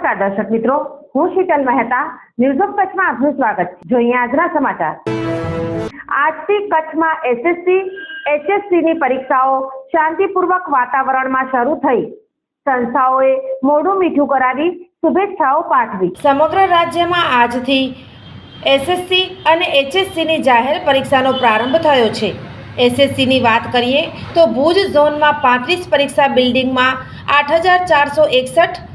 નમસ્કાર દર્શક મિત્રો, હું શીતલ મહેતા ન્યૂઝ ઓફ કચ્છમાં આપનું સ્વાગત છે. જોઈએ આજના સમાચાર. આજથી કચ્છમાં એસએસસી એચએસસીની પરીક્ષાઓ શાંતિપૂર્વક વાતાવરણમાં શરૂ થઈ. સંસ્થાઓએ મોઢું મીઠું કરાવી શુભેચ્છાઓ પાઠવી. સમગ્ર રાજ્યમાં આજથી એસએસસી અને એચએસસીની જાહેર પરીક્ષાનો પ્રારંભ થયો છે. એસએસસીની વાત કરીએ તો ભુજ ઝોનમાં પાંત્રીસ પરીક્ષા બિલ્ડિંગમાં આઠ હજાર ચારસો એકસઠ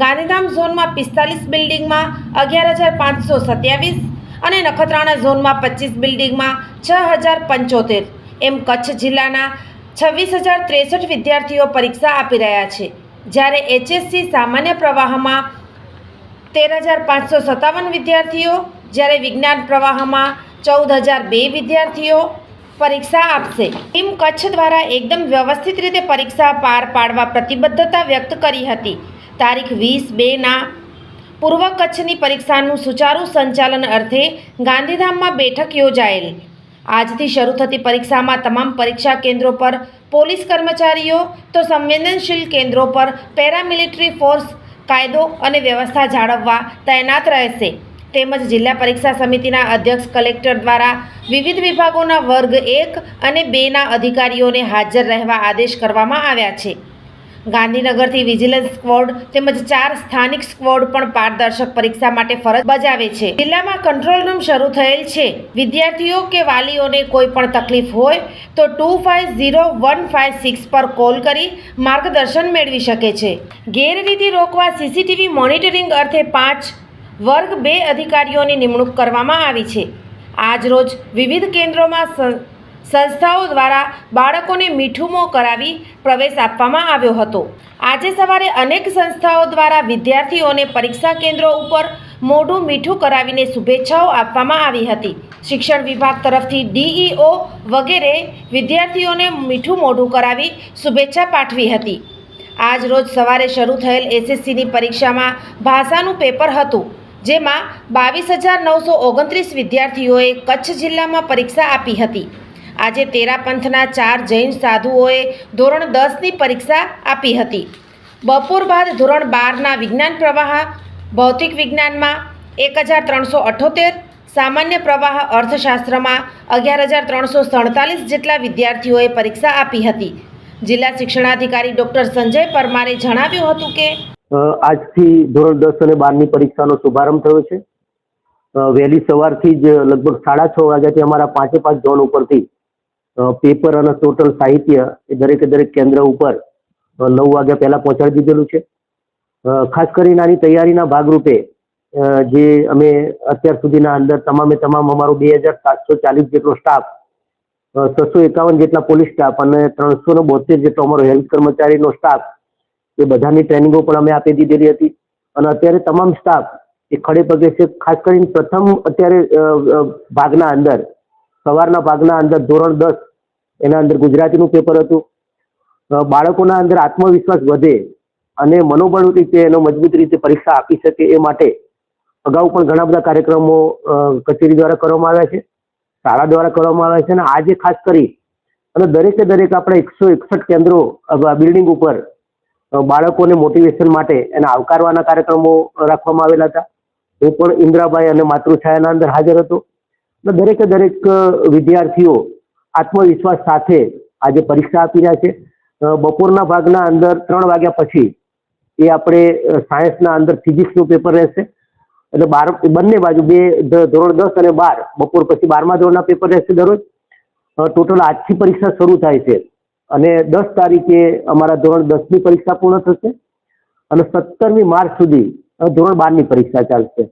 ગાંધીધામ ઝોનમાં પિસ્તાલીસ બિલ્ડિંગમાં અગિયાર હજાર પાંચસો સત્યાવીસ અને નખત્રાણા ઝોનમાં પચીસ બિલ્ડિંગમાં છ હજાર પંચોતેર. એમ કચ્છ જિલ્લાના છવ્વીસ હજાર ત્રેસઠ વિદ્યાર્થીઓ પરીક્ષા આપી રહ્યા છે. જ્યારે એચએસસી સામાન્ય પ્રવાહમાં તેર હજાર પાંચસો સત્તાવન વિદ્યાર્થીઓ, જ્યારે વિજ્ઞાન પ્રવાહમાં ચૌદ હજાર બે વિદ્યાર્થીઓ પરીક્ષા આપશે. ટીમ કચ્છ દ્વારા એકદમ વ્યવસ્થિત રીતે પરીક્ષા પાર પાડવા પ્રતિબદ્ધતા વ્યક્ત કરી હતી. તારીખ વીસ બેના પૂર્વ કચ્છની પરીક્ષાનું સુચારુ સંચાલન અર્થે ગાંધીધામમાં બેઠક યોજાયેલ. આજથી શરૂ થતી પરીક્ષામાં તમામ પરીક્ષા કેન્દ્રો પર પોલીસ કર્મચારીઓ તો સંવેદનશીલ કેન્દ્રો પર પેરામિલિટરી ફોર્સ, કાયદો અને વ્યવસ્થા જાળવવા તૈનાત રહેશે. તેમજ જિલ્લા પરીક્ષા સમિતિના અધ્યક્ષ કલેક્ટર દ્વારા વિવિધ વિભાગોના વર્ગ એક અને બેના અધિકારીઓને હાજર રહેવા આદેશ કરવામાં આવ્યા છે. ગાંધીનગરથી વિજિલન્સ સ્ક્વોડ તેમજ ચાર સ્થાનિક સ્ક્વોડ પણ પારદર્શક પરીક્ષા માટે ફરજ બજાવે છે. જિલ્લામાં કંટ્રોલ રૂમ શરૂ થયેલ છે. વિદ્યાર્થીઓ કે વાલીઓને કોઈ પણ તકલીફ હોય તો two five zero one five six પર કોલ કરી માર્ગદર્શન મેળવી શકે છે. ગેરરીતિ રોકવા સીસીટીવી મોનિટરિંગ અર્થે પાંચ વર્ગ બે અધિકારીઓની નિમણૂક કરવામાં આવી છે. આજરોજ વિવિધ કેન્દ્રોમાં સંસ્થાઓ દ્વારા બાળકોને મીઠુમો કરાવી પ્રવેશ આપવામાં આવ્યો હતો. આજે સવારે અનેક સંસ્થાઓ દ્વારા વિદ્યાર્થીઓને પરીક્ષા કેન્દ્રો ઉપર મોઢું મીઠું કરાવીને શુભેચ્છાઓ આપવામાં આવી હતી. શિક્ષણ વિભાગ તરફથી ડીઈઓ વગેરે વિદ્યાર્થીઓને મીઠું મોઢું કરાવી શુભેચ્છા પાઠવી હતી. આજ રોજ સવારે શરૂ થયેલ એસએસસીની પરીક્ષામાં ભાષાનું પેપર હતું, જેમાં બાવીસ હજાર નવસો ઓગણત્રીસ વિદ્યાર્થીઓએ કચ્છ જિલ્લામાં પરીક્ષા આપી હતી. આજે તેરા પંથના ચાર જૈન સાધુઓએ ધોરણ દસની પરીક્ષા આપી હતી. બપોર બાદ ધોરણ બારના વિજ્ઞાન પ્રવાહ, ભૌતિક વિજ્ઞાનમાં એક હજાર ત્રણસો અઠ્ઠોતેર સામાન્ય પ્રવાહ અર્થશાસ્ત્રમાં અગિયાર હજાર ત્રણસો સડતાલીસ જેટલા વિદ્યાર્થીઓએ પરીક્ષા આપી હતી. જિલ્લા શિક્ષણાધિકારી ડોક્ટર સંજય પરમારે જણાવ્યું હતું કે આજથી ધોરણ દસ અને બારની પરીક્ષાનો શુભારંભ થયો છે. વહેલી સવારથી જ લગભગ સાડા છ વાગ્યાથી અમારા પાંચે પાંચ ઝોન ઉપરથી પેપર અને ટોટલ સાહિત્ય એ દરેકે દરેક કેન્દ્ર ઉપર નવ વાગ્યા પહેલા પહોંચાડી દીધેલું છે. ખાસ કરીને આની તૈયારીના ભાગરૂપે જે અમે અત્યાર સુધીના અંદર તમામે તમામ અમારો બે હજાર સાતસો ચાલીસ જેટલો સ્ટાફ છસો એકાવન જેટલા પોલીસ સ્ટાફ અને ત્રણસો ને બોતેર જેટલો અમારો હેલ્થ કર્મચારીનો સ્ટાફ એ બધાની ટ્રેનિંગો પણ અમે આપી દીધેલી હતી. અને અત્યારે તમામ સ્ટાફ એ ખડે પગે છે. ખાસ કરીને પ્રથમ અત્યારે ભાગના અંદર સવારના ભાગના અંદર ધોરણ દસ, એના અંદર ગુજરાતીનું પેપર હતું. બાળકોના અંદર આત્મવિશ્વાસ વધે અને મનોબળ રીતે એનો મજબૂત રીતે પરીક્ષા આપી શકે એ માટે અગાઉ પણ ઘણા બધા કાર્યક્રમો કચેરી દ્વારા કરવામાં આવ્યા છે, શાળા દ્વારા કરવામાં આવ્યા છે અને આજે ખાસ કરી અને દરેકે દરેક આપણે એકસો એકસઠ કેન્દ્રો બિલ્ડિંગ ઉપર બાળકોને મોટિવેશન માટે એના આવકારવાના કાર્યક્રમો રાખવામાં આવેલા હતા. હું પણ ઇન્દ્રાભાઈ અને માતૃછાયાના અંદર હાજર હતો. દરેકે દરેક વિદ્યાર્થીઓ આત્મવિશ્વાસ સાથે આજે પરીક્ષા આપી રહ્યા છે. બપોરના ભાગના અંદર ત્રણ વાગ્યા પછી એ આપણે સાયન્સના અંદર ફિઝિક્સનું પેપર રહેશે. એટલે બાર, બંને બાજુ બે ધોરણ દસ અને બાર, બપોર પછી બારમા ધોરણના પેપર રહેશે દરરોજ. ટોટલ આજથી પરીક્ષા શરૂ થાય છે અને દસ તારીખે અમારા ધોરણ દસની પરીક્ષા પૂર્ણ થશે અને સત્તરમી માર્ચ સુધી ધોરણ બારની પરીક્ષા ચાલશે.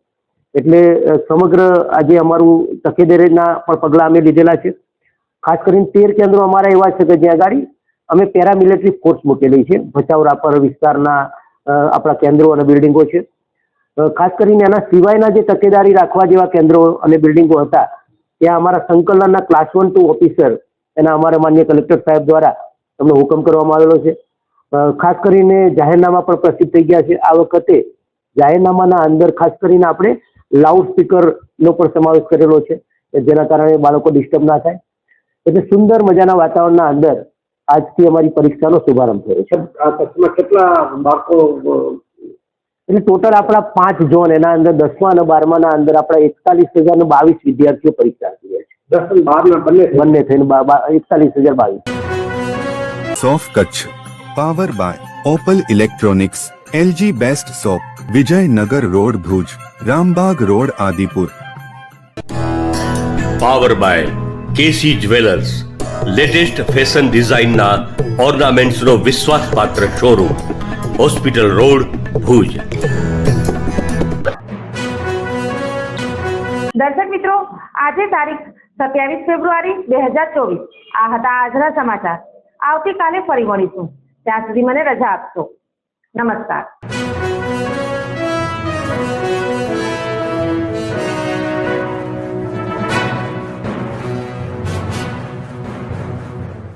એટલે સમગ્ર આજે અમારું તકેદારીના પણ પગલાં અમે લીધેલા છે. ખાસ કરીને તેર કેન્દ્રો અમારા એવા છે કે જ્યાં ગાડી અમે પેરામિલિટરી ફોર્સ મૂકેલી છે. ભચાઉ, રાપર વિસ્તારના આપણા કેન્દ્રો અને બિલ્ડિંગો છે. ખાસ કરીને એના સિવાયના જે તકેદારી રાખવા જેવા કેન્દ્રો અને બિલ્ડિંગો હતા, ત્યાં અમારા સંકલનના ક્લાસ વન ટુ ઓફિસર એના અમારા માન્ય કલેક્ટર સાહેબ દ્વારા તમને હુકમ કરવામાં આવેલો છે. ખાસ કરીને જાહેરનામા પણ પ્રસિદ્ધ થઈ ગયા છે. આ વખતે જાહેરનામાના અંદર ખાસ કરીને આપણે લાઉડ સ્પીકરનો પણ સમાવેશ કરેલો છે કે જેના કારણે બાળકો ડિસ્ટર્બ ના થાય. એટલે સુંદર મજાના વાતાવરણના અંદર આજથી અમારી પરીક્ષાનો શુભારંભ થયો છે. આ કચ્છમાં કેટલા બાળકો એટલે ટોટલ આપણા પાંચ ઝોન એના અંદર દસમા અને બારમાના અંદર આપણા એકતાલીસ હજાર ને બાવીસ વિદ્યાર્થીઓ પરીક્ષા આપી રહ્યા છે. દસ અને બાર બંને બંને થઈને એકતાલીસ હજાર બાવીસ. સોફ Kutch power by Opal electronics. LG best shop Vijaynagar road Bhuj Rambag road Adipur power by KC jewellers latest fashion ડિઝાઇનના ઓર્નામેન્ટ્સનો વિશ્વાસપાત્ર શોરૂમ હોસ્પિટલ રોડ ભુજ દર્શક મિત્રો આજે તારીખ સત્યાવીસ ફેબ્રુઆરી બે હજાર ચોવીસ. આ હતા આજના સમાચાર. આવતીકાલે ફરી મળીશું. ત્યાં સુધી મને રજા આપશો. નમસ્કાર.